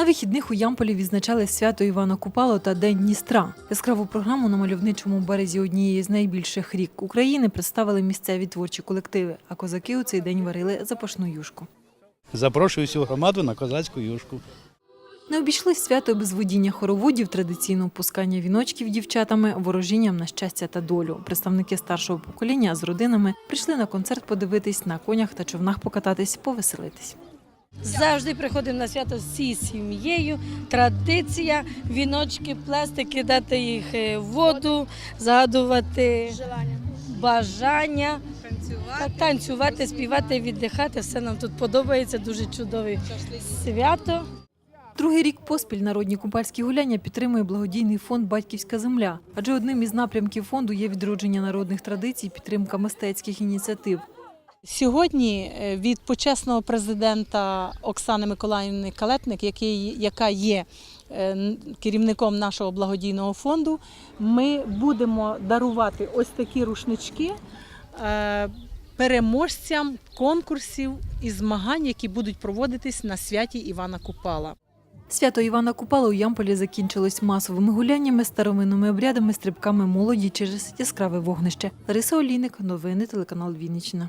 На вихідних у Ямполі відзначали свято Івана Купало та День Дністра. Яскраву програму на мальовничому березі однієї з найбільших рік України представили місцеві творчі колективи, а козаки у цей день варили запашну юшку. Запрошую всю громаду на козацьку юшку. Не обійшлось свято без водіння хороводів, традиційного пускання віночків дівчатами, ворожінням на щастя та долю. Представники старшого покоління з родинами прийшли на концерт подивитись, на конях та човнах покататись, повеселитись. Завжди приходимо на свято всі сім'єю. Традиція, віночки, плести, кидати їх е, в воду, загадувати бажання, танцювати, танцювати співати, віддихати. Все нам тут подобається. Дуже чудове свято. Другий рік поспіль народні купальські гуляння підтримує благодійний фонд Батьківська земля, адже одним із напрямків фонду є відродження народних традицій, підтримка мистецьких ініціатив. Сьогодні е, від почесного президента Оксани Миколаївни Калетник, який, яка є е, керівником нашого благодійного фонду, ми будемо дарувати ось такі рушнички е, переможцям конкурсів і змагань, які будуть проводитись на святі Івана Купала. Свято Івана Купала у Ямполі закінчилось масовими гуляннями, старовинними обрядами, стрибками молоді через яскраве вогнище. Лариса Олійник, новини, телеканал Вінниччина.